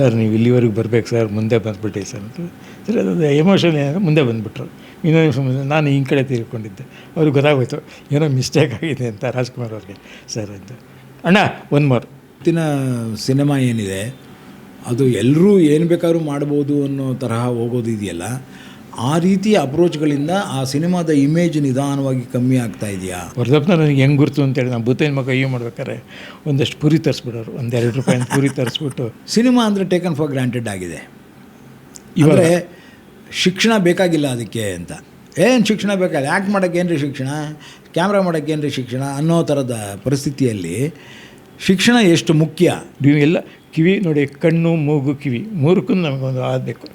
Sir, ನೀವು ಇಲ್ಲಿವರೆಗೆ ಬರ್ಬೇಕು ಸರ್, ಮುಂದೆ ಬಂದುಬಿಟ್ಟಿ ಸರ್ ಅಂತ. ಸರ್, ಅದೊಂದು ಎಮೋಷನ್ ಏನಾಗ ಮುಂದೆ ಬಂದುಬಿಟ್ರು. ಇನ್ನೊಂದು ನಿಮಿಷ ಮುಂದೆ ನಾನು ಈ ಕಡೆ ತೀರ್ಕೊಂಡಿದ್ದೆ. ಅವ್ರಿಗೆ ಗೊತ್ತಾಗೋಯ್ತು, ಏನೋ ಮಿಸ್ಟೇಕ್ ಆಗಿದೆ ಅಂತ ರಾಜ್ಕುಮಾರ್ ಅವ್ರಿಗೆ. ಸರ್ ಅಂತ. ಅಣ್ಣ ಒನ್ ಮೋರ್ ಇವತ್ತಿನ ಸಿನಿಮಾ ಏನಿದೆ, ಅದು ಎಲ್ಲರೂ ಏನು ಬೇಕಾದ್ರೂ ಮಾಡ್ಬೋದು ಅನ್ನೋ ತರಹ ಹೋಗೋದು ಇದೆಯಲ್ಲ ಆ ರೀತಿಯ ಅಪ್ರೋಚ್ಗಳಿಂದ ಆ ಸಿನಿಮಾದ ಇಮೇಜ್ ನಿಧಾನವಾಗಿ ಕಮ್ಮಿ ಆಗ್ತಾ ಇದೆಯಾ? ವರ್ಧಪ್ನ ನನಗೆ ಹೆಂಗೆ ಗುರ್ತು ಅಂತೇಳಿ ನಾನು ಭೂತೇನ ಮಗ ಅಯ್ಯೋ ಮಾಡ್ಬೇಕಾರೆ ಒಂದಷ್ಟು ಪುರಿ ತರಿಸ್ಬಿಡೋರು ಒಂದೆರಡು ಎರಡು ರೂಪಾಯಿ ಪುರಿ ತರಿಸ್ಬಿಟ್ಟು. ಸಿನಿಮಾ ಅಂದರೆ ಟೇಕನ್ ಫಾರ್ ಗ್ರಾಂಟೆಡ್ ಆಗಿದೆ. ಇವರೇ ಶಿಕ್ಷಣ ಬೇಕಾಗಿಲ್ಲ ಅದಕ್ಕೆ ಅಂತ. ಏನು ಶಿಕ್ಷಣ ಬೇಕಾಗಿಲ್ಲ? ಆ್ಯಕ್ಟ್ ಮಾಡೋಕ್ಕೆ ಏನು ರೀ ಶಿಕ್ಷಣ? ಕ್ಯಾಮ್ರಾ ಮಾಡೋಕ್ಕೆ ಏನು ರೀ ಶಿಕ್ಷಣ? ಅನ್ನೋ ಥರದ ಪರಿಸ್ಥಿತಿಯಲ್ಲಿ ಶಿಕ್ಷಣ ಎಷ್ಟು ಮುಖ್ಯ? ನೀವು ಎಲ್ಲ ಕಿವಿ ನೋಡಿ ಕಣ್ಣು ಮೂಗು ಕಿವಿ ಮೂರಕ್ಕೂ ನಮಗೊಂದು ಆಗಬೇಕು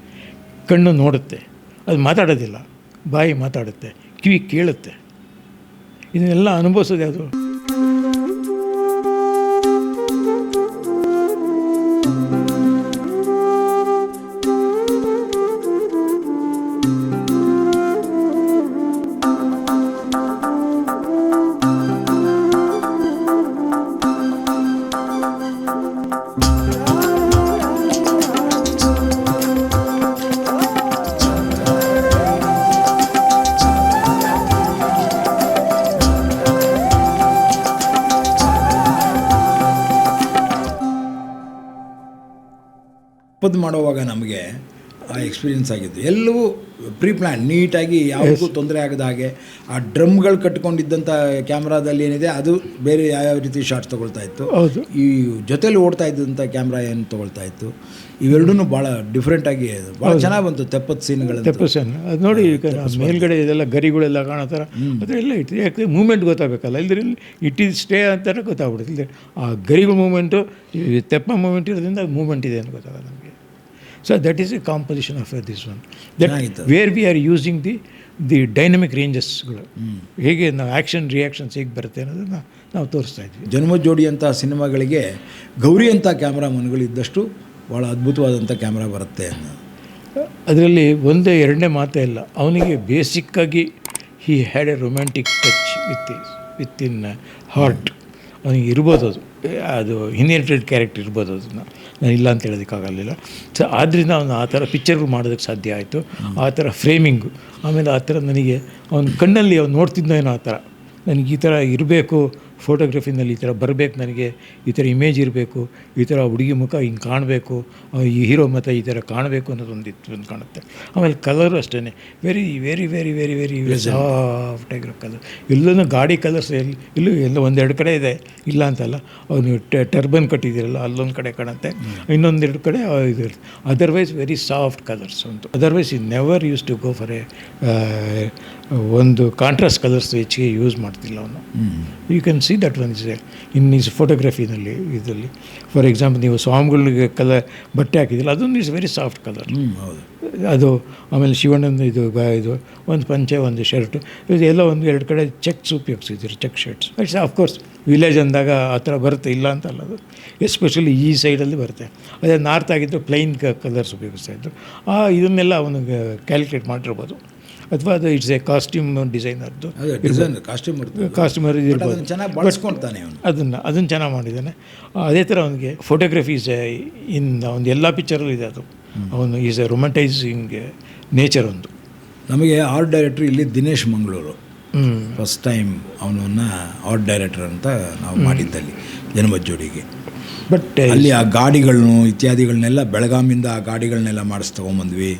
ಕಣ್ಣು ನೋಡುತ್ತೆ. ಅದು ಮಾತಾಡೋದಿಲ್ಲ. ಬಾಯಿ ಮಾತಾಡುತ್ತೆ ಕಿವಿ ಕೇಳುತ್ತೆ. ಇದನ್ನೆಲ್ಲ ಅನುಭವಿಸೋದು ಯಾವುದು ಪದ್ ಮಾಡುವಾಗ ನಮಗೆ ಆ ಎಕ್ಸ್ಪೀರಿಯನ್ಸ್ ಆಗಿದ್ದು. ಎಲ್ಲವೂ ಪ್ರೀ ಪ್ಲ್ಯಾನ್ ನೀಟಾಗಿ ಯಾವುದಕ್ಕೂ ತೊಂದರೆ ಆಗದ ಹಾಗೆ ಆ ಡ್ರಮ್ಗಳು ಕಟ್ಕೊಂಡಿದ್ದಂಥ ಕ್ಯಾಮ್ರಾದಲ್ಲಿ ಏನಿದೆ ಅದು ಬೇರೆ ಯಾವ್ಯಾವ ರೀತಿ ಶಾರ್ಟ್ಸ್ ತೊಗೊಳ್ತಾ ಇತ್ತು. ಹೌದು. ಈ ಜೊತೆಲಿ ಓಡ್ತಾ ಇದ್ದಂಥ ಕ್ಯಾಮ್ರಾ ಏನು ತೊಗೊಳ್ತಾ ಇತ್ತು ಇವೆರಡೂ ಭಾಳ ಡಿಫ್ರೆಂಟಾಗಿ ಭಾಳ ಚೆನ್ನಾಗಿ ಬಂತು ತೆಪ್ಪದ ಸೀನ್ಗಳು ತೆಪ್ಪಸನ್ ಅದು ನೋಡಿ ಮೇಲ್ಗಡೆ ಇದೆಲ್ಲ ಗರಿಗಳೆಲ್ಲ ಕಾಣೋ ಥರ ಅದೆಲ್ಲ ಇಟ್ಟು ಯಾಕೆ ಮೂಮೆಂಟ್ ಗೊತ್ತಾಗಬೇಕಲ್ಲ ಇಲ್ದ್ರಲ್ಲಿ ಇಟ್ ಈಸ್ ಸ್ಟೇ ಅಂತಾನೆ ಗೊತ್ತಾಗ್ಬಿಡುತ್ತೆ. ಇಲ್ಲದೆ ಆ ಗರಿಗಳ ಮೂಮೆಂಟು ತೆಪ್ಪ ಮೂಮೆಂಟ್ ಇರೋದ್ರಿಂದ ಮೂಮೆಂಟ್ ಇದೆ ಅಂತ ಗೊತ್ತಾಗಲ್ಲ ನಮಗೆ. So that is a composition of this one that. Where we are using the the dynamic ರೇಂಜಸ್ಗಳು. ಹೇಗೆ ನಾವು ಆ್ಯಕ್ಷನ್ ರಿಯಾಕ್ಷನ್ಸ್ ಹೇಗೆ ಬರುತ್ತೆ ಅನ್ನೋದನ್ನು ನಾವು ತೋರಿಸ್ತಾ ಇದ್ವಿ. ಜನ್ಮ ಜೋಡಿ ಅಂತ ಸಿನಿಮಾಗಳಿಗೆ ಗೌರಿ ಅಂತ ಕ್ಯಾಮ್ರಾಮನ್ಗಳು ಇದ್ದಷ್ಟು ಭಾಳ ಅದ್ಭುತವಾದಂಥ ಕ್ಯಾಮ್ರಾ ಬರುತ್ತೆ ಅದರಲ್ಲಿ ಒಂದೇ ಎರಡನೇ ಮಾತೇ ಇಲ್ಲ. ಅವನಿಗೆ ಬೇಸಿಕ್ಕಾಗಿ he had a romantic touch with with in heart ಅವನಿಗೆ ಇರ್ಬೋದು ಅದು. ಅದು ಇನ್ಹೆರಿಟೆಡ್ ಕ್ಯಾರೆಕ್ಟರ್ ಇರ್ಬೋದು ಅದನ್ನು ನಾನು ಇಲ್ಲ ಅಂತ ಹೇಳೋದಕ್ಕಾಗಲಿಲ್ಲ ಸೊ ಆದ್ದರಿಂದ ಅವನು ಆ ಥರ ಪಿಕ್ಚರ್ಗಳು ಮಾಡೋದಕ್ಕೆ ಸಾಧ್ಯ ಆಯಿತು. ಆ ಥರ ಫ್ರೇಮಿಂಗು ಆಮೇಲೆ ಆ ಥರ ನನಗೆ ಅವನ ಕಣ್ಣಲ್ಲಿ ಅವ್ನು ನೋಡ್ತಿದ್ದೇನೋ ಆ ಥರ. ನನಗೆ ಈ ಥರ ಇರಬೇಕು ಫೋಟೋಗ್ರಫಿನಲ್ಲಿ ಈ ಥರ ಬರಬೇಕು ನನಗೆ ಈ ಥರ ಇಮೇಜ್ ಇರಬೇಕು ಈ ಥರ ಹುಡುಗಿ ಮುಖ ಹಿಂಗೆ ಕಾಣಬೇಕು ಈ ಹೀರೋ ಮತ್ತು ಈ ಥರ ಕಾಣಬೇಕು ಅನ್ನೋದೊಂದು ಇತ್ತು ಒಂದು ಕಾಣುತ್ತೆ. ಆಮೇಲೆ ಕಲರು ಅಷ್ಟೇ very very very very very soft ಆಗಿರೋ ಕಲರ್ ಎಲ್ಲೂ ಗಾಡಿ ಕಲರ್ಸ್ ಎಲ್ಲಿ ಇಲ್ಲೂ ಎಲ್ಲ ಒಂದೆರಡು ಕಡೆ ಇದೆ. ಇಲ್ಲ ಅಂತಲ್ಲ ಅವನು ಟರ್ಬನ್ ಕಟ್ಟಿದ್ದೀರಲ್ಲ ಅಲ್ಲೊಂದು ಕಡೆ ಕಾಣುತ್ತೆ. ಇನ್ನೊಂದೆರಡು ಕಡೆ ಇದು ಅದರ್ವೈಸ್ ವೆರಿ ಸಾಫ್ಟ್ ಕಲರ್ಸ್ ಉಂಟು. ಅದರ್ವೈಸ್ ಈ never use to go for a ಒಂದು ಕಾಂಟ್ರಾಸ್ಟ್ ಕಲರ್ಸ್ ಹೆಚ್ಚಿಗೆ ಯೂಸ್ ಮಾಡ್ತಿಲ್ಲ ಅವನು. You can see that one is in is ಫೋಟೋಗ್ರಫಿನಲ್ಲಿ ಇದರಲ್ಲಿ. ಫಾರ್ ಎಕ್ಸಾಂಪಲ್ ನೀವು ಸ್ವಾಮಿಗಳಿಗೆ ಕಲರ್ ಬಟ್ಟೆ ಹಾಕಿದಿಲ್ಲ ಅದೊಂದು ಇಸ್ ವೆರಿ ಸಾಫ್ಟ್ ಕಲರ್ ಹೌದು. ಅದು ಆಮೇಲೆ ಶಿವಣ್ಣನ ಇದು ಇದು ಒಂದು ಪಂಚೆ ಒಂದು ಶರ್ಟು ಇದು ಎಲ್ಲ ಒಂದು ಎರಡು ಕಡೆ checks ಉಪಯೋಗಿಸಿದ್ರು check shirts it's of course village ಅಂದಾಗ ಆ ಥರ ಬರುತ್ತೆ ಇಲ್ಲ ಅಂತಲ್ಲ ಅದು. ಎಸ್ಪೆಷಲಿ ಈ ಸೈಡಲ್ಲಿ ಬರುತ್ತೆ. ಅದೇ ನಾರ್ತ್ ಆಗಿದ್ದು ಪ್ಲೈನ್ ಕಲರ್ಸ್ ಉಪಯೋಗಿಸ್ತಾ ಇದ್ದರು ಆ ಇದನ್ನೆಲ್ಲ ಅವನಿಗೆ ಕ್ಯಾಲ್ಕುಲೇಟ್ ಮಾಡಿರ್ಬೋದು. ಅಥವಾ ಅದು ಇಟ್ಸ್ ಎ ಕಾಸ್ಟ್ಯೂಮ್ ಡಿಸೈನರ್ದು. ಕಾಸ್ಟ್ಯೂಮರ್ ಇರ್ಬೋದು. ಬಳಸ್ಕೊಳ್ತಾನೆ ಅವನು. ಅದನ್ನು ಅದನ್ನು ಚೆನ್ನಾಗಿ ಮಾಡಿದ್ದಾನೆ. ಅದೇ ಥರ ಅವನಿಗೆ ಫೋಟೋಗ್ರಫೀಸ್ ಇನ್ ಒಂದು ಎಲ್ಲ ಪಿಕ್ಚರಲ್ಲೂ ಇದೆ ಅದು. ಅವನು ಈಸ್ ಎ ರೊಮ್ಯಾಂಟೈಸಿಂಗ್ ನೇಚರ್ ಒಂದು. ನಮಗೆ ಆರ್ಟ್ ಡೈರೆಕ್ಟ್ರ್ ಇಲ್ಲಿ ದಿನೇಶ್ ಮಂಗಳೂರು. ಫಸ್ಟ್ ಟೈಮ್ ಅವನನ್ನು ಆರ್ಟ್ ಡೈರೆಕ್ಟರ್ ಅಂತ ನಾವು ಮಾಡಿದ್ದಲ್ಲಿ ಜನ್ಮಜ್ಜೋಡಿಗೆ. ಬಟ್ ಅಲ್ಲಿ ಆ ಗಾಡಿಗಳನ್ನು ಇತ್ಯಾದಿಗಳನ್ನೆಲ್ಲ ಬೆಳಗಾಮಿಂದ ಆ ಗಾಡಿಗಳನ್ನೆಲ್ಲ ಮಾಡಿಸಿ ತೊಗೊಂಬಂದ್ವಿ.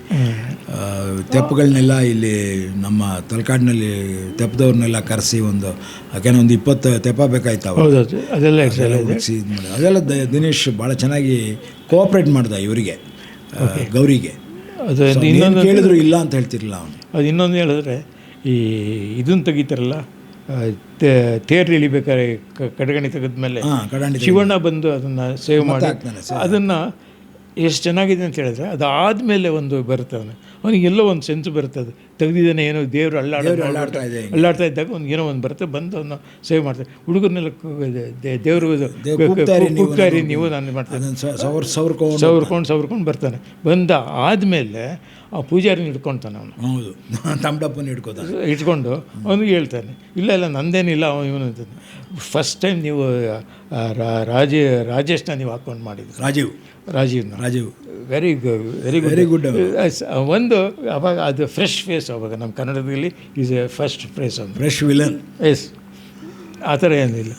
ತೆಪ್ಪಗಳನ್ನೆಲ್ಲ ಇಲ್ಲಿ ನಮ್ಮ ತಲಕಾಡಿನಲ್ಲಿ ತೆಪ್ಪದವ್ರನ್ನೆಲ್ಲ ಕರೆಸಿ ಒಂದು ಯಾಕೆಂದ್ರೆ ಒಂದು ಇಪ್ಪತ್ತು ತೆಪ್ಪ ಬೇಕಾಯ್ತಾವ. ಅದೆಲ್ಲ ಅದೆಲ್ಲ ದಿನೇಶ್ ಭಾಳ ಚೆನ್ನಾಗಿ ಕೋಆಪ್ರೇಟ್ ಮಾಡ್ದ ಇವರಿಗೆ ಗೌರಿಗೆ. ಅದು ಕೇಳಿದ್ರು ಇಲ್ಲ ಅಂತ ಹೇಳ್ತಿರ್ಲಿಲ್ಲ ಅವನು. ಅದು ಇನ್ನೊಂದು ಹೇಳಿದ್ರೆ ಈ ಇದನ್ನು ತೆಗಿತಾರಲ್ಲ? ತೇರು ಇಳಿಬೇಕಾದ್ರೆ ಕಡಗಣಿ ತೆಗೆದ ಮೇಲೆ ಶಿವಣ್ಣ ಬಂದು ಅದನ್ನು ಸೇವ್ ಮಾಡಿ ಅದನ್ನು ಎಷ್ಟು ಚೆನ್ನಾಗಿದೆ ಅಂತ ಹೇಳಿದ್ರೆ ಅದಾದಮೇಲೆ ಒಂದು ಬರುತ್ತೆ ಅವನು. ಅವನಿಗೆ ಎಲ್ಲೋ ಒಂದು ಸೆನ್ಸ್ ಬರುತ್ತೆ ಅದು ತೆಗೆದಿದ್ದಾನೆ ಏನೋ ದೇವರು ಅಲ್ಲಾಡ ಅಲ್ಲಾಡ್ತಾ ಇದೆ ಅಲ್ಲಾಡ್ತಾ ಇದ್ದಾಗ ಒಂದು ಏನೋ ಒಂದು ಬರುತ್ತೆ ಬಂದು ಅವನು ಸೇವ್ ಮಾಡ್ತಾರೆ ಹುಡುಗರನ್ನೆಲ್ಲ ದೇವರು ಕುಕ್ಕಾರಿ ನೀವು ನಾನು ಮಾಡ್ತೇನೆ ಸವರ್ಕೊಂಡು ಸವರ್ಕೊಂಡು ಸವರ್ಕೊಂಡು ಬರ್ತಾನೆ. ಬಂದ ಆದಮೇಲೆ ಆ ಪೂಜಾರಿನ ಹಿಡ್ಕೊಳ್ತಾನೆ ಅವನು. ಹೌದು. ತಮ್ಮಡಪ್ಪನ ಹಿಡ್ಕೋತಾನೆ ಇಟ್ಕೊಂಡು ಅವನಿಗೆ ಹೇಳ್ತಾನೆ ಇಲ್ಲ ಇಲ್ಲ ನಂದೇನಿಲ್ಲ ಅವನು ಇವನು ಅಂತಾನೆ. ಫಸ್ಟ್ ಟೈಮ್ ನೀವು ರಾಜೇ ರಾಜೇಶ್ನ ನೀವು ಹಾಕ್ಕೊಂಡು ಮಾಡಿದ್ರು Rajeev. ರಾಜೀವ್ನ. Rajeev. Very good very good. ಒಂದು ಅವಾಗ ಅದು ಫ್ರೆಶ್ ಫೇಸ್ ಅವಾಗ ನಮ್ಮ ಕನ್ನಡದಲ್ಲಿ ಈಸ್ ಎ ಫಸ್ಟ್ ಫೇಸ್ ಅಂತ ಫ್ರೆಶ್ ವಿಲನ್ ಎಸ್ ಆ ಥರ ಏನಿಲ್ಲ.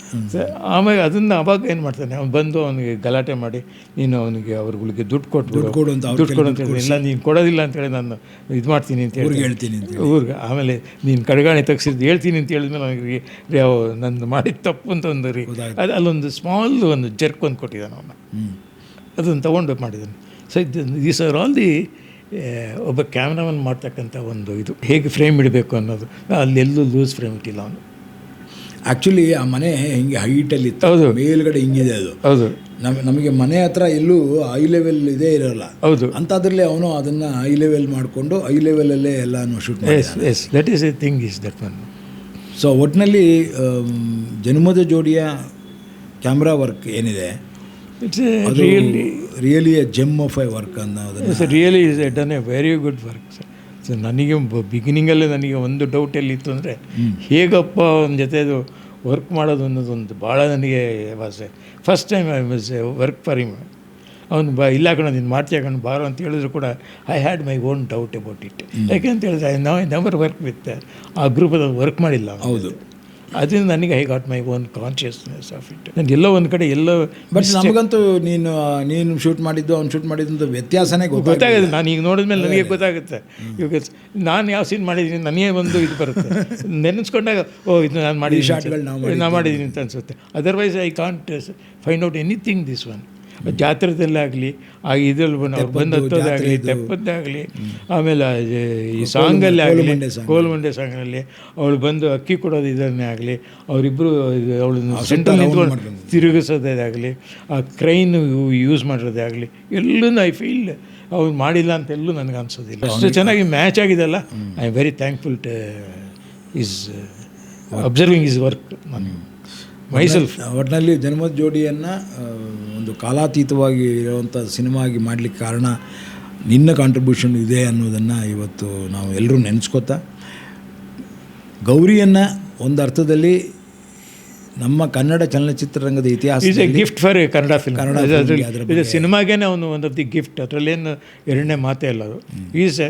ಆಮೇಲೆ ಅದನ್ನು ಅವಾಗ ಏನು ಮಾಡ್ತಾನೆ ಅವ್ನು ಬಂದು ಅವನಿಗೆ ಗಲಾಟೆ ಮಾಡಿ ನೀನು ಅವನಿಗೆ ಅವ್ರುಗಳಿಗೆ ದುಡ್ಡು ಕೊಟ್ಟು ದುಡ್ಡು ಕೊಡು ಅಂತ ದುಡ್ಡು ಕೊಡು ಅಂತ ಹೇಳಿ ಇಲ್ಲ ನೀನು ಕೊಡೋದಿಲ್ಲ ಅಂತೇಳಿ ನಾನು ಇದು ಮಾಡ್ತೀನಿ ಅಂತ ಹೇಳಿ ಹೇಳ್ತೀನಿ. ಅಂತ ಊರಿಗೆ ಆಮೇಲೆ ನೀನು ಕಡೆಗಾಣಿ ತೆಗ್ಸಿದ್ದು ಹೇಳ್ತೀನಿ ಅಂತ ಹೇಳಿದ್ಮೇಲೆ ಅವನಿಗೆ ಯಾವ ಅವ ನಂದು ಮಾಡಿದ ತಪ್ಪು ಅಂತ ಒಂದು ರೀ. ಅದು ಅಲ್ಲೊಂದು ಸ್ಮಾಲ್ ಒಂದು ಜರ್ಕ್ ಒಂದು ಕೊಟ್ಟಿದ್ದಾನೆ ಅವನ. ಅದನ್ನು ತೊಗೊಂಡು ಮಾಡಿದ್ದೀನಿ. ಸೊ ಇದು ದೀಸ್ ಆರ್ ಆಲ್ ದಿ ಒಬ್ಬ ಕ್ಯಾಮ್ರಾಮನ್ ಮಾಡ್ತಕ್ಕಂಥ ಒಂದು ಇದು. ಹೇಗೆ ಫ್ರೇಮ್ ಇಡಬೇಕು ಅನ್ನೋದು. ಅಲ್ಲೆಲ್ಲೂ ಲೂಸ್ ಫ್ರೇಮ್ ಇಟ್ಟಿಲ್ಲ ಅವನು. ಆ್ಯಕ್ಚುಲಿ ಆ ಮನೆ ಹಿಂಗೆ ಹೈಟಲ್ಲಿ ಇತ್ತು. ಹೌದು. ಮೇಲ್ಗಡೆ ಹಿಂಗಿದೆ ಅದು. ಹೌದು. ನಮ್ ನಮಗೆ ಮನೆ ಹತ್ರ ಎಲ್ಲೂ ಐ ಲೆವೆಲ್ ಇದೇ ಇರೋಲ್ಲ. ಹೌದು. ಅಂಥದ್ರಲ್ಲಿ ಅವನು ಅದನ್ನು ಐ ಲೆವೆಲ್ ಮಾಡಿಕೊಂಡು ಐ ಲೆವೆಲಲ್ಲೇ ಎಲ್ಲ shoot yes yes that is a thing is that one so ಒಟ್ಟಿನಲ್ಲಿ ಜನ್ಮದ ಜೋಡಿಯ ಕ್ಯಾಮ್ರಾ ವರ್ಕ್ ಏನಿದೆ? It's really really a gem of I work ಅನ್ನೋದು it's really is a done a very good work sir so ನನಗೆ ಬಿಗಿನಿಂಗಲ್ಲೇ ನನಗೆ ಒಂದು doubt ಎಲ್ಲಿತ್ತು ಅಂದರೆ ಹೇಗಪ್ಪ ಅವನ ಜೊತೆದು ವರ್ಕ್ ಮಾಡೋದು ಅನ್ನೋದೊಂದು ಭಾಳ ನನಗೆ ಭಾಷೆ first time I was work for him ಅವನು ಬ ಇಲ್ಲ ಕಣ ನೀನು ಮಾಡ್ತೀಯ ಕಣ ಬಾರೋ ಅಂತ ಹೇಳಿದ್ರು ಕೂಡ I had my own doubt about it ಯಾಕೆ ಅಂತ ಹೇಳಿದ್ರೆ I know I never work with ಆ ಗ್ರೂಪಲ್ಲಿ ವರ್ಕ್ ಮಾಡಿಲ್ಲ ಅವ್ನು. ಹೌದು. ಅದರಿಂದ ನನಗೆ I got my own consciousness of it ನನಗೆ ಎಲ್ಲೋ ಒಂದು ಕಡೆ ಎಲ್ಲೋ ಬಟ್ ನಮಗಂತೂ ನೀನು ನೀನು ಶೂಟ್ ಮಾಡಿದ್ದು ಅವ್ನು ಶೂಟ್ ಮಾಡಿದ್ದು ವ್ಯತ್ಯಾಸನೇ ಗೊತ್ತಾಗ ಗೊತ್ತಾಗುತ್ತೆ ನಾನು ಈಗ ನೋಡಿದ್ಮೇಲೆ ನನಗೆ ಗೊತ್ತಾಗುತ್ತೆ. ಇವಾಗ ನಾನು ಯಾವ ಸೀನ್ ಮಾಡಿದ್ದೀನಿ ನನಗೆ ಒಂದು ಇದು ಬರುತ್ತೆ. ನೆನೆಸ್ಕೊಂಡಾಗ ಓ ಇದು ನಾನು ಮಾಡಿದ್ದೀನಿ ಶಾರ್ಟ್ಗಳು ನಾವು ನಾ ನಾನು ಮಾಡಿದ್ದೀನಿ ಅಂತ ಅನಿಸುತ್ತೆ. Otherwise I can't find out anything this one ಜಾತ್ರೆದಲ್ಲಾಗಲಿ ಆ ಇದ್ರಲ್ಲಿ ಬಂದು ಅವ್ರು ಬಂದು ಹತ್ತೋದಾಗಲಿ ತೆಪ್ಪದ್ದಾಗಲಿ ಆಮೇಲೆ ಈ ಸಾಂಗಲ್ಲಿ ಆಗಲಿ ಕೋಲುಮಂಡೆ ಸಾಂಗಲ್ಲಿ ಅವಳು ಬಂದು ಅಕ್ಕಿ ಕೊಡೋದು ಇದನ್ನೇ ಆಗಲಿ ಅವರಿಬ್ಬರು ಅವಳನ್ನು ಸೆಂಟ್ರಲ್ ನಿಂತ್ಕೊಂಡು ತಿರುಗಿಸೋದಾಗಲಿ ಆ ಕ್ರೈನ್ ಯೂಸ್ ಮಾಡಿರೋದೇ ಆಗಲಿ ಎಲ್ಲೂ ಐ ಫೀಲ್ ಅವ್ರು ಮಾಡಿಲ್ಲ ಅಂತ ಎಲ್ಲೂ ನನಗೆ ಅನ್ಸೋದಿಲ್ಲ. ಅಷ್ಟು ಚೆನ್ನಾಗಿ match ಆಗಿದೆಲ್ಲ I am very thankful to his observing his work ನಾನು ಮೈಸೆಲ್ಫ್ ಒಟ್ಟಿನಲ್ಲಿ ಜನ್ಮದ ಜೋಡಿಯನ್ನು ಒಂದು ಕಾಲಾತೀತವಾಗಿ ಇರುವಂಥ ಸಿನಿಮಾ ಆಗಿ ಮಾಡಲಿಕ್ಕೆ ಕಾರಣ ನಿನ್ನ ಕಾಂಟ್ರಿಬ್ಯೂಷನ್ ಇದೆ ಅನ್ನೋದನ್ನು ಇವತ್ತು ನಾವು ಎಲ್ಲರೂ ನೆನೆಸ್ಕೊತಾ, ಗೌರಿಯನ್ನು ಒಂದು ಅರ್ಥದಲ್ಲಿ ನಮ್ಮ ಕನ್ನಡ ಚಲನಚಿತ್ರರಂಗದ ಇತಿಹಾಸ is a gift for Kannada film Kannada ಸಿನಿಮಾಗೇನೆ ಅವನು ಒನ್ ಆಫ್ ದಿ ಗಿಫ್ಟ್ ಅದರಲ್ಲೇನು ಎರಡನೇ ಮಾತೇ ಅಲ್ಲ ಅದು. Is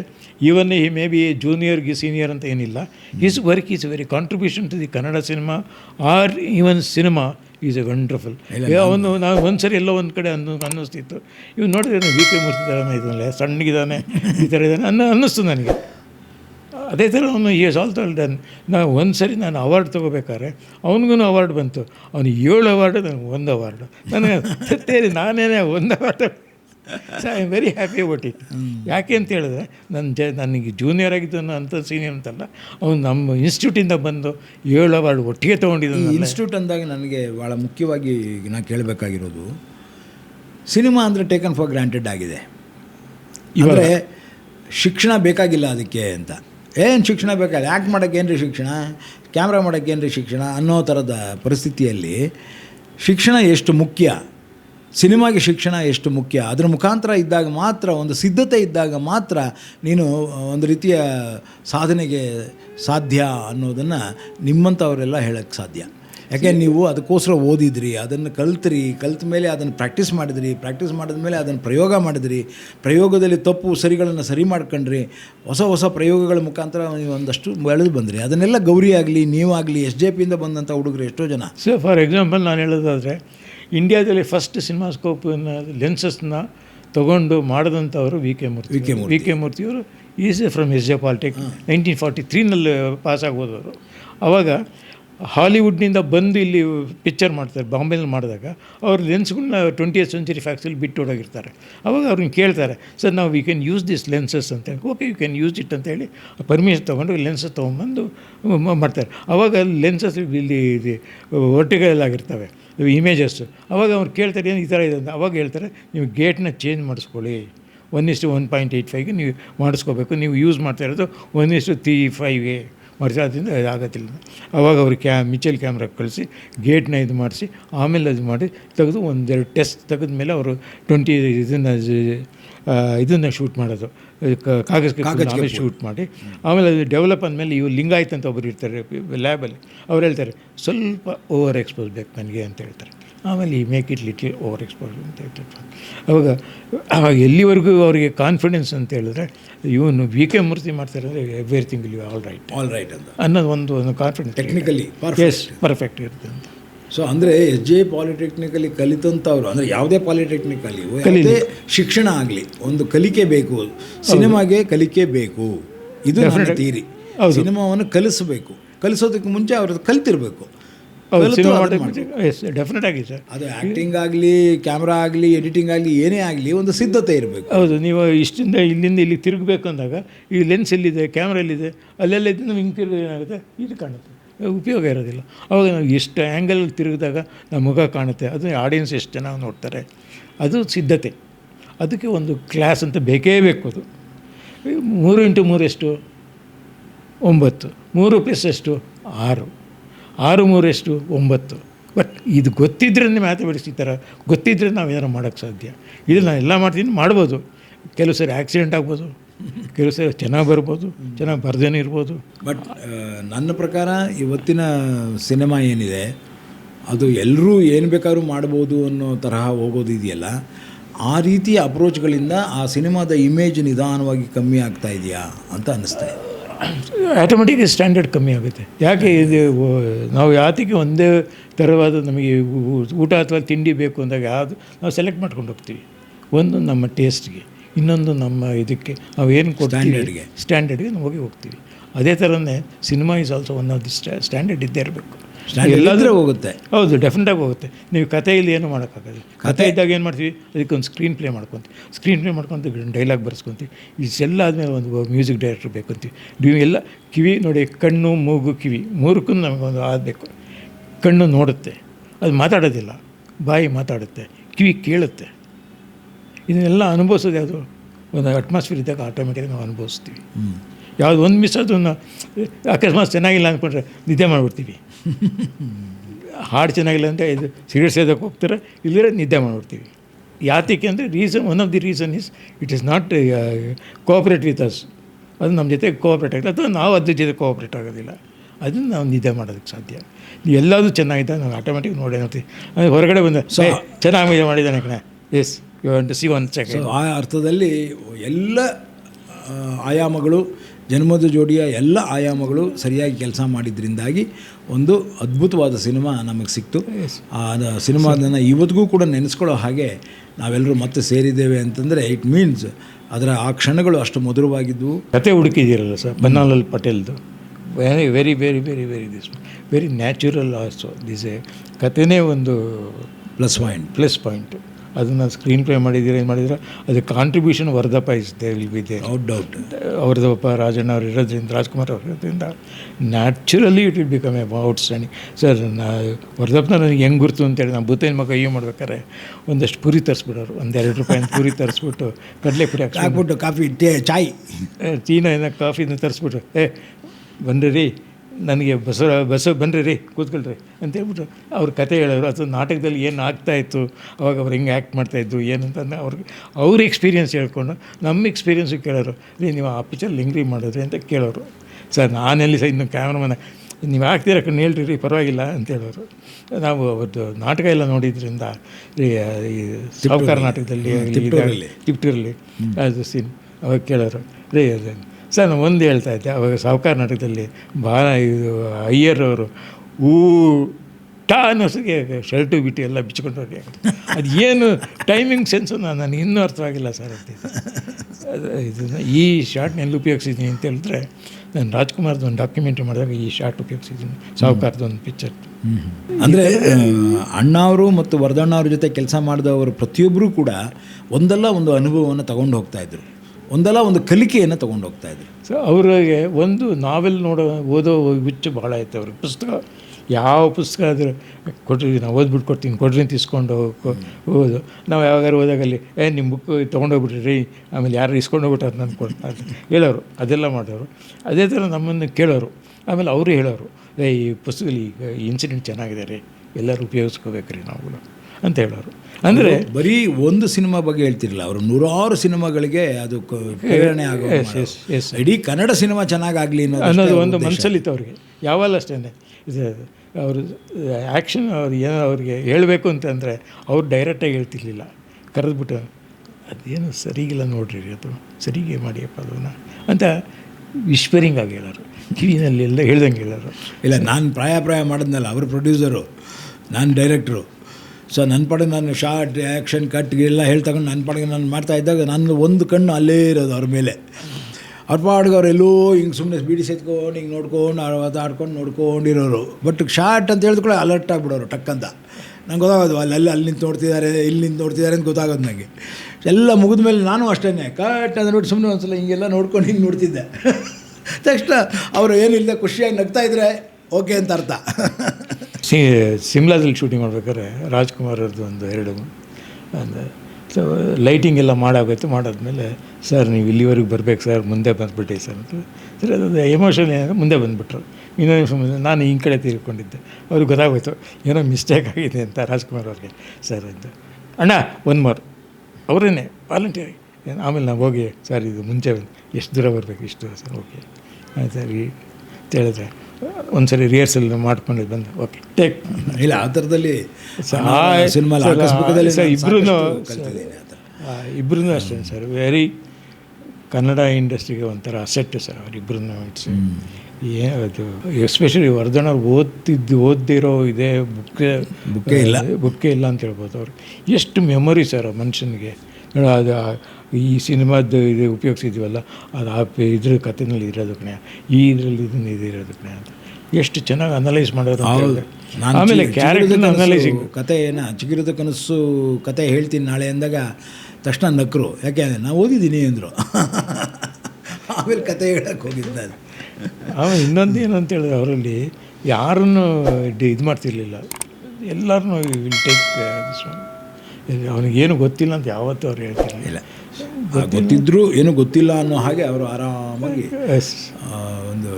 even he may be ಜೂನಿಯರ್ಗೆ senior ಅಂತ ಏನಿಲ್ಲ. His work is very contribution to the Kannada cinema are even cinema is a wonderful ಅವನು ನಾವು ಒಂದು ಸರಿ ಎಲ್ಲೋ ಒಂದು ಕಡೆ ಅನ್ನೋ ಅನ್ನಿಸ್ತಿತ್ತು. ಇವ್ನು ನೋಡಿದ್ರೆ ವಿ ಕೆ ಮೂರ್ತಿ ಥರನೇ ಇದ್ದಾನೆ ಸಣ್ಣಗಿದ್ದಾನೆ ಈ ಥರ ಇದ್ದಾನೆ ಅನ್ನೋ ಅನ್ನಿಸ್ತು ನನಗೆ. ಅದೇ ಥರ ಅವನು ಈಸ್ ಆಲ್ಸೋ ಡನ್ ನಾನು ಒಂದು ಸರಿ ನಾನು ಅವಾರ್ಡ್ ತೊಗೋಬೇಕಾದ್ರೆ ಅವನಿಗೂ ಅವಾರ್ಡ್ ಬಂತು. ಅವನು ಏಳು ಅವಾರ್ಡು ನನಗೆ ಒಂದು ಅವಾರ್ಡು ನನಗೆ ಸತ್ತೇರಿ ನಾನೇನೇ ಒಂದು award so I am very happy about it ಯಾಕೆ ಅಂತ ಹೇಳಿದ್ರೆ ನನ್ನ ಜ ನನಗೆ ಜೂನಿಯರ್ ಆಗಿದ್ದು ಅಂತ ಸೀನಿಯರ್ ಅಂತಲ್ಲ ಅವನು ನಮ್ಮ ಇನ್ಸ್ಟಿಟ್ಯೂಟಿಂದ ಬಂದು ಏಳು ಅವಾರ್ಡ್ ಒಟ್ಟಿಗೆ ಈ ತೊಗೊಂಡಿದ್ದಾನೆ ಇನ್ಸ್ಟಿಟ್ಯೂಟ್ ಅಂದಾಗ ನನಗೆ ಭಾಳ ಮುಖ್ಯವಾಗಿ ನಾನು ಕೇಳಬೇಕಾಗಿರೋದು ಸಿನಿಮಾ ಅಂದರೆ ಟೇಕನ್ ಫಾರ್ ಗ್ರಾಂಟೆಡ್ ಆಗಿದೆ. ಇವರೇ ಶಿಕ್ಷಣ ಬೇಕಾಗಿಲ್ಲ ಅದಕ್ಕೆ ಅಂತ. ಏನು ಶಿಕ್ಷಣ ಬೇಕಾದ್ರೆ? ಆ್ಯಕ್ಟ್ ಮಾಡೋಕ್ಕೆ ಏನ್ರಿ ಶಿಕ್ಷಣ? ಕ್ಯಾಮ್ರಾ ಮಾಡೋಕ್ಕೆ ಏನ್ರಿ ಶಿಕ್ಷಣ ಅನ್ನೋ ಥರದ ಪರಿಸ್ಥಿತಿಯಲ್ಲಿ ಶಿಕ್ಷಣ ಎಷ್ಟು ಮುಖ್ಯ? ಸಿನಿಮಾಗೆ ಶಿಕ್ಷಣ ಎಷ್ಟು ಮುಖ್ಯ? ಅದರ ಮುಖಾಂತರ ಇದ್ದಾಗ ಮಾತ್ರ, ಒಂದು ಸಿದ್ಧತೆ ಇದ್ದಾಗ ಮಾತ್ರ ನೀನು ಒಂದು ರೀತಿಯ ಸಾಧನೆಗೆ ಸಾಧ್ಯ ಅನ್ನೋದನ್ನು ನಿಮ್ಮಂಥವರೆಲ್ಲ ಹೇಳೋಕ್ಕೆ ಸಾಧ್ಯ. ಯಾಕೆ ನೀವು ಅದಕ್ಕೋಸ್ಕರ ಓದಿದ್ರಿ ಅದನ್ನು ಕಲ್ತ್ರಿ ಕಲ್ತ ಮೇಲೆ ಅದನ್ನು ಪ್ರಾಕ್ಟೀಸ್ ಮಾಡಿದ್ರಿ ಪ್ರಾಕ್ಟೀಸ್ ಮಾಡಿದ ಮೇಲೆ ಅದನ್ನು ಪ್ರಯೋಗ ಮಾಡಿದ್ರಿ ಪ್ರಯೋಗದಲ್ಲಿ ತಪ್ಪು ಸರಿಗಳನ್ನು ಸರಿ ಮಾಡ್ಕೊಂಡ್ರಿ ಹೊಸ ಹೊಸ ಪ್ರಯೋಗಗಳ ಮುಖಾಂತರ ನೀವು ಒಂದಷ್ಟು ಬೆಳೆದು ಬಂದ್ರಿ. ಅದನ್ನೆಲ್ಲ ಗೌರಿ ಆಗಲಿ ನೀವಾಗಲಿ ಎಸ್ ಜೆ ಪಿಯಿಂದ ಬಂದಂಥ ಹುಡುಗರು ಎಷ್ಟೋ ಜನ. ಸೊ ಫಾರ್ ಎಕ್ಸಾಂಪಲ್ ನಾನು ಹೇಳೋದಾದರೆ ಇಂಡಿಯಾದಲ್ಲಿ ಫಸ್ಟ್ ಸಿನಿಮಾಸ್ಕೋಪನ್ನ ಲೆನ್ಸಸ್ನ ತಗೊಂಡು ಮಾಡಿದಂಥವರು V K Murthy V K ಮೂರ್ತಿಯವರು is from S J polytech nineteen forty ತ್ರೀನಲ್ಲಿ pass ಆಗೋದವರು ಅವಾಗ ಹಾಲಿವುಡ್ನಿಂದ ಬಂದು ಇಲ್ಲಿ ಪಿಕ್ಚರ್ ಮಾಡ್ತಾರೆ ಬಾಂಬೆಯಲ್ಲಿ ಮಾಡಿದಾಗ, ಅವ್ರ ಲೆನ್ಸ್ಗಳನ್ನ ಟ್ವೆಂಟಿ ಸೆಂಚುರಿ ಫ್ಯಾಕ್ಸಲ್ಲಿ ಬಿಟ್ಟು ಹೋಗಿರ್ತಾರೆ. ಅವಾಗ ಅವ್ರನ್ನ ಕೇಳ್ತಾರೆ, ಸರ್, ನಾವು we can use this lenses ಅಂತ okay you can use it ಅಂತ ಹೇಳಿ ಪರ್ಮಿಷನ್ ತೊಗೊಂಡು ಲೆನ್ಸಸ್ ತೊಗೊಂಬಂದು ಮಾಡ್ತಾರೆ. ಅವಾಗ ಲೆನ್ಸಸ್ ಇಲ್ಲಿ ಇದು ಆಗಿರ್ತವೆ ಇಮೇಜಸ್ ಅವಾಗ ಅವ್ರು ಕೇಳ್ತಾರೆ, ಏನು ಈ ಥರ ಇದೆ? ಅಂತ ಅವಾಗ ಹೇಳ್ತಾರೆ, ನೀವು ಗೇಟ್ನ ಚೇಂಜ್ ಮಾಡಿಸ್ಕೊಳ್ಳಿ. ಒನ್ ಒನ್ ಪಾಯಿಂಟ್ ಏಯ್ಟ್ ಫೈವ್ಗೆ ನೀವು ಮಾಡಿಸ್ಕೋಬೇಕು. ನೀವು ಯೂಸ್ ಮಾಡ್ತಾ ಇರೋದು ಒನ್ ತ್ರೀ ಫೈವ್ಗೆ ಮಾಡಿಸಿ ಆಗತ್ತಿಲ್ಲ ಆಗೋದಿಲ್ಲ ಅವಾಗ ಅವ್ರು ಕ್ಯಾ ಮಿಚಲ್ ಕ್ಯಾಮ್ರಾ ಕಳಿಸಿ ಗೇಟ್ನ ಇದು ಮಾಡಿಸಿ ಆಮೇಲೆ ಅದು ಮಾಡಿ ತೆಗೆದು ಒಂದೆರಡು ಟೆಸ್ಟ್ ತೆಗೆದ ಮೇಲೆ ಅವರು ಟ್ವೆಂಟಿ ಇದನ್ನು ಇದನ್ನು ಶೂಟ್ ಮಾಡೋದು. ಕಾಗಜ್ ಕಾಗಜಕ್ಕೆ ಶೂಟ್ ಮಾಡಿ. ಆಮೇಲೆ ಅದು ಡೆವಲಪ್ ಅಂದಮೇಲೆ ಇವು ಲಿಂಗಾಯತ್ ಅಂತ ಒಬ್ಬರು ಇರ್ತಾರೆ ಲ್ಯಾಬಲ್ಲಿ ಅವ್ರು ಹೇಳ್ತಾರೆ ಸ್ವಲ್ಪ ಓವರ್ ಎಕ್ಸ್ಪೋಸ್ ಬೇಕು ನನಗೆ ಅಂತ ಹೇಳ್ತಾರೆ. ಆಮೇಲೆ ಈ make it little over expose ಅಂತ ಹೇಳ್ತಾರೆ ಅವಾಗ ಅವಾಗ ಎಲ್ಲಿವರೆಗೂ ಅವರಿಗೆ ಕಾನ್ಫಿಡೆನ್ಸ್ ಅಂತ ಹೇಳಿದ್ರೆ ಇವನು ವಿ ಕೆ ಮೂರ್ತಿ ಮಾಡ್ತಾರೆ ಅಂದರೆ everything you all right all right ಅಂತ. ಅನ್ನೋದು ಒಂದು ಒಂದು ಕಾನ್ಫಿಡೆನ್ಸ್ ಟೆಕ್ನಿಕಲಿ ಎಸ್ ಪರ್ಫೆಕ್ಟ್ ಇರುತ್ತೆ ಅಂತ. ಸೊ ಅಂದರೆ ಎಸ್ ಜೆ ಪಾಲಿಟೆಕ್ನಿಕಲಿ ಕಲಿತಂಥವ್ರು ಅಂದರೆ ಯಾವುದೇ ಪಾಲಿಟೆಕ್ನಿಕ್ ಅಲ್ಲಿ ಶಿಕ್ಷಣ ಆಗಲಿ ಒಂದು ಕಲಿಕೆ ಬೇಕು ಸಿನಿಮಾಗೆ ಕಲಿಕೆ ಬೇಕು. ಇದು ಥೀರಿ ಸಿನಿಮಾವನ್ನು ಕಲಿಸಬೇಕು. ಕಲಿಸೋದಕ್ಕೆ ಮುಂಚೆ ಅವ್ರದ್ದು ಕಲ್ತಿರ್ಬೇಕು. ಎಸ್ ಡೆಫಿನೆಟ್ ಆಗಿ ಸರ್. ಅದು ಆ್ಯಕ್ಟಿಂಗ್ ಆಗಲಿ ಕ್ಯಾಮ್ರಾ ಆಗಲಿ ಎಡಿಟಿಂಗ್ ಆಗಲಿ ಏನೇ ಆಗಲಿ ಒಂದು ಸಿದ್ಧತೆ ಇರಬೇಕು. ಹೌದು ನೀವು ಇಷ್ಟಿಂದ ಇಲ್ಲಿಂದ ಇಲ್ಲಿ ತಿರುಗಬೇಕು ಅಂದಾಗ ಈ ಲೆನ್ಸ್ ಎಲ್ಲಿದೆ ಕ್ಯಾಮ್ರಾ ಎಲ್ಲಿದೆ ಅಲ್ಲೆಲ್ಲ ಇದ್ದು ನಾವು ಹಿಂಗೆ ತಿರುಗಿ ಏನಾಗುತ್ತೆ? ಇದು ಕಾಣುತ್ತೆ. ಉಪಯೋಗ ಇರೋದಿಲ್ಲ. ಅವಾಗ ನಾವು ಎಷ್ಟು ಆ್ಯಂಗಲ್ ತಿರುಗಿದಾಗ ನಮ್ಮ ಮುಖ ಕಾಣುತ್ತೆ. ಅದು ಆಡಿಯನ್ಸ್ ಎಷ್ಟು ಜನ ನೋಡ್ತಾರೆ. ಅದು ಸಿದ್ಧತೆ. ಅದಕ್ಕೆ ಒಂದು ಕ್ಲಾಸ್ ಅಂತ ಬೇಕೇ ಬೇಕು ಅದು. ಮೂರು ಇಂಟು ಮೂರು ಎಷ್ಟು? ಒಂಬತ್ತು. ಮೂರು ಪ್ಲಸ್ ಎಷ್ಟು? ಆರು. ಆರು ಮೂರು ಎಷ್ಟು? ಒಂಬತ್ತು. ಬಟ್ ಇದು ಗೊತ್ತಿದ್ರೆ ಮ್ಯಾಥಮೆಟಿಕ್ಸ್ ಈ ಥರ. ಗೊತ್ತಿದ್ರೆ ನಾವು ಏನಾರು ಮಾಡೋಕ್ಕೆ ಸಾಧ್ಯ. ಇದು ನಾನು ಎಲ್ಲ ಮಾಡ್ತೀನಿ, ಮಾಡ್ಬೋದು. ಕೆಲವು ಸರಿ ಆಕ್ಸಿಡೆಂಟ್ ಆಗ್ಬೋದು. ಕೆಲವು ಸರಿ ಚೆನ್ನಾಗಿ ಬರ್ಬೋದು. ಚೆನ್ನಾಗಿ ಬರ್ದೇನೆ ಇರ್ಬೋದು. ಬಟ್ ನನ್ನ ಪ್ರಕಾರ ಇವತ್ತಿನ ಸಿನಿಮಾ ಏನಿದೆ, ಅದು ಎಲ್ಲರೂ ಏನು ಬೇಕಾದ್ರೂ ಮಾಡ್ಬೋದು ಅನ್ನೋ ತರಹ ಹೋಗೋದು ಇದೆಯಲ್ಲ, ಆ ರೀತಿಯ ಅಪ್ರೋಚ್ಗಳಿಂದ ಆ ಸಿನಿಮಾದ ಇಮೇಜ್ ನಿಧಾನವಾಗಿ ಕಮ್ಮಿ ಆಗ್ತಾ ಇದೆಯಾ ಅಂತ ಅನ್ನಿಸ್ತಾ ಇದೆ. ಆಟೋಮೆಟಿಕ್ ಸ್ಟ್ಯಾಂಡರ್ಡ್ ಕಮ್ಮಿ ಆಗುತ್ತೆ. ಯಾಕೆ ಇದು ನಾವು ಯಾತಿಗೆ ಒಂದೇ ಥರವಾದ ನಮಗೆ ಊಟ ಅಥವಾ ತಿಂಡಿ ಬೇಕು ಅಂದಾಗ ಯಾವುದು ನಾವು ಸೆಲೆಕ್ಟ್ ಮಾಡ್ಕೊಂಡು ಹೋಗ್ತೀವಿ. ಒಂದು ನಮ್ಮ ಟೇಸ್ಟ್ಗೆ ಇನ್ನೊಂದು ನಮ್ಮ ಇದಕ್ಕೆ ನಾವು ಏನು ಕೊಡ್ತೀವಿ. ಸ್ಟ್ಯಾಂಡರ್ಡ್ಗೆ ನಾವು ಹೋಗಿ ಹೋಗ್ತೀವಿ. ಅದೇ ಥರನೇ cinema is also one of the standard ಇದ್ದೇ ಇರಬೇಕು. ಇದ್ರೆ ಹೋಗುತ್ತೆ. ಹೌದು ಡೆಫಿನೆಟಾಗಿ ಹೋಗುತ್ತೆ. ನೀವು ಕಥೆಯಲ್ಲಿ ಏನು ಮಾಡೋಕ್ಕಾಗಲ್ಲ. ಕಥೆ ಇದ್ದಾಗ ಏನು ಮಾಡ್ತೀವಿ? ಅದಕ್ಕೊಂದು ಸ್ಕ್ರೀನ್ ಪ್ಲೇ ಮಾಡ್ಕೊತೀವಿ. ಸ್ಕ್ರೀನ್ ಪ್ಲೇ ಮಾಡ್ಕೊತೀವಿ ಡೈಲಾಗ್ ಬರ್ಸ್ಕೊತೀವಿ. ಇಷ್ಟೆಲ್ಲ ಆದಮೇಲೆ ಒಂದು ಮ್ಯೂಸಿಕ್ ಡೈರೆಕ್ಟರ್ ಬೇಕು ಅಂತೀವಿ ನೀವು ಎಲ್ಲ ಕಿವಿ ನೋಡಿ ಕಣ್ಣು ಮೂಗು ಕಿವಿ ಮೂರಕ್ಕೂ ಒಂದು ಆಗಬೇಕು ಕಣ್ಣು ನೋಡುತ್ತೆ. ಅದು ಮಾತಾಡೋದಿಲ್ಲ. ಬಾಯಿ ಮಾತಾಡುತ್ತೆ. ಕಿವಿ ಕೇಳುತ್ತೆ. ಇದನ್ನೆಲ್ಲ ಅನುಭವಿಸೋದು ಯಾವುದು ಒಂದು ಅಟ್ಮಾಸ್ಫಿಯರ್ ಇದ್ದಾಗ ಆಟೋಮೆಟಿಕ್ ನಾವು ಅನುಭವಿಸ್ತೀವಿ. ಯಾವುದು ಒಂದು ಮಿಸ್ ಅದನ್ನು ಅಕಸ್ಮಾತ್ ಚೆನ್ನಾಗಿಲ್ಲ ಅಂದ್ಕೊಂಡ್ರೆ ನಿದ್ದೆ ಮಾಡಿಬಿಡ್ತೀವಿ. ಹಾಡು ಚೆನ್ನಾಗಿಲ್ಲ ಅಂತ ಇದು ಸಿಗರೇಟ್ ಸೇದಕ್ಕೆ ಹೋಗ್ತಾರೆ. ಇಲ್ಲದ್ರೆ ನಿದ್ದೆ ಮಾಡಿಬಿಡ್ತೀವಿ. ಯಾತಕ್ಕೆ ಅಂದರೆ reason one of the reason is it is not cooperate with us ಅದು ನಮ್ಮ ಜೊತೆ ಕೋಆಪ್ರೇಟ್ ಆಗಿಲ್ಲ ಅಥವಾ ನಾವು ಅದ್ರ ಜೊತೆ ಕೋಆಪ್ರೇಟ್ ಆಗೋದಿಲ್ಲ. ಅದನ್ನು ನಾವು ನಿದ್ದೆ ಮಾಡೋದಕ್ಕೆ ಸಾಧ್ಯ. ಎಲ್ಲದೂ ಚೆನ್ನಾಗಿದೆ ನಾವು ಆಟೋಮೆಟಿಕ್ ನೋಡೇ ನೋಡ್ತೀವಿ. ಹೊರಗಡೆ ಬಂದ ಸೊ ಚೆನ್ನಾಗಿ ಮಾಡಿದ್ದಾನೆ ಕಣೆ. Yes you want to see one second ಆ ಅರ್ಥದಲ್ಲಿ ಎಲ್ಲ ಆಯಾಮಗಳು ಜನ್ಮದ ಜೋಡಿಯ ಎಲ್ಲ ಆಯಾಮಗಳು ಸರಿಯಾಗಿ ಕೆಲಸ ಮಾಡಿದ್ರಿಂದಾಗಿ ಒಂದು ಅದ್ಭುತವಾದ ಸಿನಿಮಾ ನಮಗೆ ಸಿಕ್ತು. ಆ ಸಿನಿಮಾದನ್ನು ಇವತ್ತಿಗೂ ಕೂಡ ನೆನೆಸ್ಕೊಳ್ಳೋ ಹಾಗೆ ನಾವೆಲ್ಲರೂ ಮತ್ತೆ ಸೇರಿದ್ದೇವೆ ಅಂತಂದರೆ ಇಟ್ ಮೀನ್ಸ್ ಅದರ ಆ ಕ್ಷಣಗಳು ಅಷ್ಟು ಮಧುರವಾಗಿದ್ದವು ಕತೆ ಹುಡುಕಿದ್ದೀರಲ್ಲ sir Pannalal ಪಟೇಲ್ದು. Very very very very very this very natural also this a ಕತೆನೇ ಒಂದು ಪ್ಲಸ್ ಪಾಯಿಂಟ್ ಪ್ಲಸ್ ಪಾಯಿಂಟು ಅದನ್ನು ಸ್ಕ್ರೀನ್ ಪ್ಲೇ ಮಾಡಿದ್ದೀರಾ ಏನು ಮಾಡಿದ್ರೆ ಅದು contribution Varadappa is they will be they out doubt ಅವ್ರದಪ್ಪ Rajanna ಅವ್ರು ಇರೋದ್ರಿಂದ ರಾಜ್ಕುಮಾರ್ ಅವ್ರು ಇರೋದ್ರಿಂದ naturally it will become a outstanding sir ನಾ ವರದಪ್ಪನ ನನಗೆ ಹೆಂಗೆ ಗುರ್ತು ಅಂತೇಳಿ ನಾವು ಬುತ್ತೈನ ಮಗ ಏನು ಮಾಡ್ಬೇಕಾರೆ ಒಂದಷ್ಟು ಪುರಿ ತರಿಸ್ಬಿಡೋರು ಒಂದು ಎರಡು ರೂಪಾಯಿನ ಪುರಿ ತರಿಸ್ಬಿಟ್ಟು ಕಡಲೆ ಪುರಿ ಹಾಕ್ಬಿಟ್ಟು ಕಾಫಿ ಟೇ ಚಾಯ್. ಚೀನಾ ಏನೋ ಕಾಫಿನ ತರಿಸ್ಬಿಟ್ಟು ಏ ಬಂದ್ರಿ ರೀ ನನಗೆ ಬಸ ಬಸ ಬನ್ನಿರಿ ರೀ ಕೂತ್ಕೊಳ್ರಿ ಅಂತ ಹೇಳ್ಬಿಟ್ರು. ಅವ್ರ ಕತೆ ಹೇಳೋರು ಅದು ನಾಟಕದಲ್ಲಿ ಏನು ಆಗ್ತಾಯಿತ್ತು ಅವಾಗ ಅವ್ರು ಹೆಂಗೆ ಆ್ಯಕ್ಟ್ ಮಾಡ್ತಾಯಿದ್ರು ಏನಂತ ಅವ್ರಿಗೆ ಅವ್ರ ಎಕ್ಸ್ಪೀರಿಯನ್ಸ್ ಹೇಳ್ಕೊಂಡು ನಮ್ಮ ಎಕ್ಸ್ಪೀರಿಯನ್ಸು ಕೇಳೋರು ರೀ ನೀವು ಆ ಪಿಕ್ಚರ್ ಲಿಂಗ್ರಿ ಮಾಡಿದ್ರಿ ಅಂತ ಕೇಳೋರು. ಸರ್ ನಾನೆಲ್ಲಿ ಸಹ ಇನ್ನು ಕ್ಯಾಮ್ರಾಮನ್ ನೀವು ಹಾಕ್ತೀರ ಕಣ್ಣು ಹೇಳ್ರಿ ರೀ ಪರವಾಗಿಲ್ಲ ಅಂತ ಹೇಳೋರು. ನಾವು ಅವತ್ತು ನಾಟಕ ಎಲ್ಲ ನೋಡಿದ್ರಿಂದ ಈ ಈ ಸಾವುಕಾರ ನಾಟಕದಲ್ಲಿ. ತಿಪ್ಟೂರಲ್ಲಿ. ಅದು ಸೀನ್ ಅವಾಗ ಕೇಳೋರು. ರೀ ಅದು ಸರ್ ಒಂದು ಹೇಳ್ತಾ ಇದ್ದೆ. ಅವಾಗ ಸಾವುಕಾರ ನಾಟಕದಲ್ಲಿ ಭಾಳ ಇದು ಅಯ್ಯರವರು ಅವರು ಟಾ ಅನ್ನೋಸಿಗೆ ಶರ್ಟು, ಬಿಟ್ಟು ಎಲ್ಲ ಬಿಚ್ಕೊಂಡು ಹೋಗಿ ಅದು ಏನು ಟೈಮಿಂಗ್ ಸೆನ್ಸು ನಾನು ನನಗೆ ಇನ್ನೂ ಅರ್ಥವಾಗಿಲ್ಲ ಸರ್ ಅಂತ ಅದು ಇದನ್ನು ಈ ಶಾರ್ಟ್ನ ಎಲ್ಲಿ ಉಪಯೋಗಿಸಿದ್ದೀನಿ ಅಂತ ಹೇಳಿದ್ರೆ, ನಾನು ರಾಜ್ಕುಮಾರ್ದು ಒಂದು ಡಾಕ್ಯುಮೆಂಟ್ರಿ ಮಾಡಿದಾಗ ಈ ಶಾರ್ಟ್ ಉಪಯೋಗಿಸಿದ್ದೀನಿ. ಸಾವುಕಾರ್ದು ಒಂದು ಪಿಕ್ಚರ್ ಅಂದರೆ ಅಣ್ಣವರು ಮತ್ತು ವರದಣ್ಣವ್ರ ಜೊತೆ ಕೆಲಸ ಮಾಡಿದವರು ಪ್ರತಿಯೊಬ್ಬರೂ ಕೂಡ ಒಂದಲ್ಲ ಒಂದು ಅನುಭವವನ್ನು ತಗೊಂಡು ಹೋಗ್ತಾ ಇದ್ರು. ಒಂದಲ್ಲ ಒಂದು ಕಲಿಕೆಯನ್ನು ತೊಗೊಂಡು ಹೋಗ್ತಾ ಇದ್ರು. ಸೊ ಅವರಿಗೆ ಒಂದು ನಾವೆಲ್ ನೋಡೋ, ಓದೋ ಹುಚ್ಚು ಭಾಳ ಐತೆ ಅವ್ರಿಗೆ. ಪುಸ್ತಕ, ಯಾವ ಪುಸ್ತಕ ಆದರೂ ಕೊಟ್ರಿ ನಾವು ಓದ್ಬಿಟ್ಟು ಕೊಡ್ತೀನಿ, ಕೊಡ್ರಿ ಇಸ್ಕೊಂಡು ಓದು. ನಾವು ಯಾವಾಗಾರು ಓದಾಗಲ್ಲಿ ಏ ನಿಮ್ಮ ಬುಕ್ ತೊಗೊಂಡೋಗ್ಬಿಟ್ರಿ ಆಮೇಲೆ ಯಾರು ಇಸ್ಕೊಂಡು ಹೋಗ್ಬಿಟ್ಟಾರೆ ನಾನು ಕೊಡ್ತಾರೆ ಹೇಳೋರು, ಅದೆಲ್ಲ ಮಾಡೋರು. ಅದೇ ಥರ ನಮ್ಮನ್ನು ಕೇಳೋರು. ಆಮೇಲೆ ಅವರು ಹೇಳೋರು, ಏ, ಈ ಪುಸ್ತಕದಲ್ಲಿ ಈಗ ಇನ್ಸಿಡೆಂಟ್ ಚೆನ್ನಾಗಿದೆ ರೀ, ಎಲ್ಲರೂ ಉಪಯೋಗಿಸ್ಕೋಬೇಕ್ರಿ ನಾವು. ಅಂತ ಹೇಳೋರು. ಅಂದರೆ ಬರೀ ಒಂದು ಸಿನಿಮಾ ಬಗ್ಗೆ ಹೇಳ್ತಿರಲಿಲ್ಲ. ಅವರು ನೂರಾರು ಸಿನಿಮಾಗಳಿಗೆ ಅದು ಪ್ರೇರಣೆ ಆಗೋ ಎಸ್ ಎಸ್ ಎಸ್ ಇಡೀ ಕನ್ನಡ ಸಿನಿಮಾ ಚೆನ್ನಾಗಾಗಲಿ ಅನ್ನೋದು ಅನ್ನೋದು ಒಂದು ಮನಸ್ಸಲ್ಲಿತ್ತು ಅವ್ರಿಗೆ. ಯಾವಲ್ಲ ಅಷ್ಟೇ ಇದು ಅವರು ಆ್ಯಕ್ಷನ್ ಅವ್ರು ಏನೋ ಅವ್ರಿಗೆ ಹೇಳಬೇಕು ಅಂತಂದರೆ ಅವ್ರು ಡೈರೆಕ್ಟಾಗಿ ಹೇಳ್ತಿರ್ಲಿಲ್ಲ. ಕರೆದ್ಬಿಟ್ಟು ಅದೇನು ಸರಿಗಿಲ್ಲ ನೋಡ್ರಿ ಅದು ಸರಿಗೆ ಮಾಡಿಯಪ್ಪ ಅದನ್ನು ಅಂತ ವಿಸ್ಪರಿಂಗ್ ಆಗಿ ಹೇಳೋರು. ಕಿವಿನಲ್ಲಿ ಎಲ್ಲ ಹೇಳ್ದಂಗೆ ಹೇಳೋರು. ಇಲ್ಲ ನಾನು ಪ್ರಾಯ ಪ್ರಾಯ ಮಾಡಿದ್ನಲ್ಲ ಅವರು ಪ್ರೊಡ್ಯೂಸರು ನಾನು ಡೈರೆಕ್ಟ್ರು ಸೊ ನನ್ನ ಪಾಡಿಗೆ ನಾನು ಶಾರ್ಟ್ ಆ್ಯಕ್ಷನ್ ಕಟ್ ಎಲ್ಲ ಹೇಳಿ ತಗೊಂಡು ನನ್ನ ಪಾಡಿಗೆ ನಾನು ಮಾಡ್ತಾ ಇದ್ದಾಗ ನನ್ನ ಒಂದು ಕಣ್ಣು ಅಲ್ಲೇ ಇರೋದು ಅವ್ರ ಮೇಲೆ. ಅವ್ರ ಪಾಡಿಗೆ ಅವ್ರು ಎಲ್ಲೋ ಹಿಂಗೆ ಸುಮ್ಮನೆ ಬೀಡಿ ಸೇತ್ಕೊಂಡು ಹಿಂಗೆ ನೋಡ್ಕೊಂಡು ಆಡ್ಕೊಂಡು ನೋಡ್ಕೊಂಡಿರೋರು. ಬಟ್ ಶಾರ್ಟ್ ಅಂತ ಹೇಳಿದ ಅಲರ್ಟ್ ಆಗಿಬಿಡೋರು ಟಕ್ ಅಂತ. ನಂಗೆ ಗೊತ್ತಾಗೋದು, ಅಲ್ಲಿ ಅಲ್ಲಿ ಅಲ್ಲಿ ನಿಂತು ನೋಡ್ತಿದ್ದಾರೆ, ಇಲ್ಲಿ ನಿಂತು ನೋಡ್ತಿದ್ದಾರೆ ಅಂತ ಗೊತ್ತಾಗೋದು ನನಗೆ ಎಲ್ಲ ಮುಗಿದ ಮೇಲೆ ನಾನು ಅಷ್ಟೇ ಕಟ್ ನೋಡಿ ಸುಮ್ಮನೆ ಒಂದ್ಸಲ ಹಿಂಗೆಲ್ಲ ನೋಡ್ಕೊಂಡು ಹಿಂಗೆ ನೋಡ್ತಿದ್ದೆ. ತಕ್ಷಣ ಅವರು ಏನಿಲ್ಲದೆ ಖುಷಿಯಾಗಿ ನಗ್ತಾ ಇದ್ರೆ ಓಕೆ ಅಂತ ಅರ್ಥ. ಸಿ, ಸಿಮ್ಲಾದಲ್ಲಿ ಶೂಟಿಂಗ್ ಮಾಡ್ಬೇಕಾದ್ರೆ ರಾಜ್ಕುಮಾರ್ ಅವ್ರದ್ದು ಒಂದು ಎರಡು ಅಂದರೆ ಸೊ ಲೈಟಿಂಗ್ ಎಲ್ಲ ಮಾಡಾಗೋಯ್ತು ಮಾಡಾದ್ಮೇಲೆ, ಸರ್, ನೀವು ಇಲ್ಲಿವರೆಗೆ ಬರಬೇಕು, ಸರ್, ಮುಂದೆ ಬಂದುಬಿಟ್ಟೆ ಸರ್, ಅಂತ. ಸರ್, ಅದೊಂದು ಎಮೋಷನ್ ಏನಂದ್ರೆ ಮುಂದೆ ಬಂದುಬಿಟ್ರು. ಇನ್ನೊಂದು ನಿಮಿಷ ಮುಂದೆ ನಾನು ಈ ಕಡೆ ತಿರ್ಕೊಂಡಿದ್ದೆ. ಅವ್ರಿಗೆ ಗೊತ್ತಾಗೋಯ್ತು, ಏನೋ ಮಿಸ್ಟೇಕ್ ಆಗಿದೆ ಅಂತ ರಾಜ್ಕುಮಾರ್ ಅವ್ರಿಗೆ. ಸರ್, ಅಂತ. ಅಣ್ಣ ಒಂದು ಮಾರು ಅವರೇನೆ ವಾಲಂಟಿಯರ್ ಆಮೇಲೆ ನಾವು ಹೋಗಿ, ಸರ್, ಇದು ಮುಂಚೆ ಎಷ್ಟು ದೂರ ಬರಬೇಕು, ಇಷ್ಟು? Sir, okay. ಸರಿ ಹೇಳಿದ್ರೆ. ಒಂದು ಸರಿ ರಿಹರ್ಸಲ್ ಮಾಡ್ಕೊಂಡು ಬಂದು ಓಕೆ. ಟೇಕ್ ಇಲ್ಲ ಆ ಥರದಲ್ಲಿ ಥರ. ಇಬ್ಬರೂ ಅಷ್ಟೇ ಸರ್ ವೆರಿ ಕನ್ನಡ ಇಂಡಸ್ಟ್ರಿಗೆ ಒಂಥರ ಅಸೆಟ್ ಸರ್ ಅವರಿಬ್ಬರೂ ಇಟ್ಸ್ ಏ ಅದು ಎಸ್ಪೆಷಲಿ ವರ್ಧನ ಅವ್ರು ಓದ್ತಿದ್ದು ಓದ್ದಿರೋ ಇದೇ ಬುಕ್ಕೆ ಬುಕ್ಕೇ ಇಲ್ಲ. ಬುಕ್ಕೇ ಇಲ್ಲ ಅಂತ ಹೇಳ್ಬೋದು ಅವ್ರು. ಎಷ್ಟು ಮೆಮೊರಿ ಸರ್ ಮನುಷ್ಯನಿಗೆ. ಅದು ಈ ಸಿನಿಮಾದ್ದು ಇದು ಉಪಯೋಗಿಸಿದ್ವಲ್ಲ ಅದು ಆ ಪೆ- ಇದ್ರ ಕಥೆನಲ್ಲಿ ಇರೋದು ಕಣೆ ಈ ಇದರಲ್ಲಿ ಇದನ್ನು ಇದು ಇರೋದು ಕಣೆ ಅಂತ. ಎಷ್ಟು ಚೆನ್ನಾಗಿ ಅನಲೈಸ್ ಮಾಡೋದು ಆಮೇಲೆ ಕ್ಯಾರೆಕ್ಟರ್ನ ಅನಲೈಸಿಂಗ್ ಕತೆ ಏನ ಚಿಗಿರದ ಕನಸು ಕತೆ ಹೇಳ್ತೀನಿ ನಾಳೆ ಅಂದಾಗ ತಕ್ಷಣ ನಕ್ರು. ಯಾಕೆ ಅಂದರೆ ನಾನು ಓದಿದ್ದೀನಿ ಅಂದರು. ಆಮೇಲೆ ಕತೆ ಹೇಳಕ್ಕೆ ಹೋಗಿದ್ದೆ ನಾನು. ಆಮೇಲೆ ಇನ್ನೊಂದು ಏನು ಅಂತ ಹೇಳಿದ್ರೆ ಅವರಲ್ಲಿ ಯಾರನ್ನು ಇದು ಮಾಡ್ತಿರ್ಲಿಲ್ಲ. ಎಲ್ಲರನ್ನೂ ವಿಲ್ ಟೇಕ್ ಅವನಿಗೇನು ಗೊತ್ತಿಲ್ಲ ಅಂತ ಯಾವತ್ತೂ ಅವ್ರು ಹೇಳ್ತಿರಲಿಲ್ಲ ಗೊತ್ತಿದ್ರೂ ಏನೂ ಗೊತ್ತಿಲ್ಲ ಅನ್ನೋ ಹಾಗೆ ಅವರು ಆರಾಮಾಗಿ ಒಂದು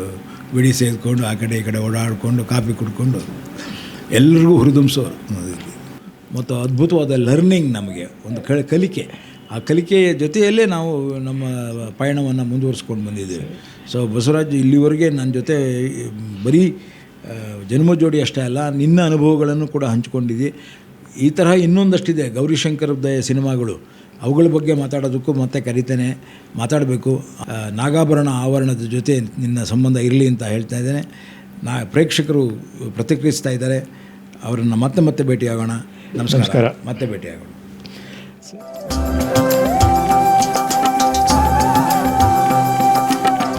ಬಿಡಿ ಸೇದ್ಕೊಂಡು ಆ ಕಡೆ ಈ ಕಡೆ ಓಡಾಡಿಕೊಂಡು ಕಾಫಿ ಕುಡ್ಕೊಂಡು ಎಲ್ರಿಗೂ ಹುರಿದುಂಬಿಸೋರು ಮತ್ತು ಅದ್ಭುತವಾದ ಲರ್ನಿಂಗ್ ನಮಗೆ ಒಂದು ಕ ಕಲಿಕೆ. ಆ ಕಲಿಕೆಯ ಜೊತೆಯಲ್ಲೇ ನಾವು ನಮ್ಮ ಪಯಣವನ್ನು ಮುಂದುವರಿಸ್ಕೊಂಡು ಬಂದಿದ್ದೇವೆ. ಸೊ ಬಸವರಾಜ್ ಇಲ್ಲಿವರೆಗೆ ನನ್ನ ಜೊತೆ ಬರೀ ಜನ್ಮ ಜೋಡಿ ಅಷ್ಟೇ ಅಲ್ಲ ನಿನ್ನ ಅನುಭವಗಳನ್ನು ಕೂಡ ಹಂಚಿಕೊಂಡಿದ್ದಿ. ಈ ತರಹ ಇನ್ನೊಂದಷ್ಟಿದೆ. ಗೌರಿಶಂಕರದ ಸಿನಿಮಾಗಳು. ಅವುಗಳ ಬಗ್ಗೆ ಮಾತಾಡೋದಕ್ಕೂ ಮತ್ತೆ ಕರಿತೇನೆ. ಮಾತಾಡಬೇಕು. ನಾಗಾಭರಣ ಆವರಣದ ಜೊತೆ ನಿನ್ನ ಸಂಬಂಧ ಇರಲಿ ಅಂತ ಹೇಳ್ತಾ ಇದ್ದೇನೆ. ನಾ ಪ್ರೇಕ್ಷಕರು ಪ್ರತಿಕ್ರಿಯಿಸ್ತಾ ಇದ್ದಾರೆ. ಅವರನ್ನು ಮತ್ತೆ ಮತ್ತೆ ಭೇಟಿಯಾಗೋಣ. ನಮಸ್ಕಾರ. ಮತ್ತೆ ಭೇಟಿಯಾಗೋಣ.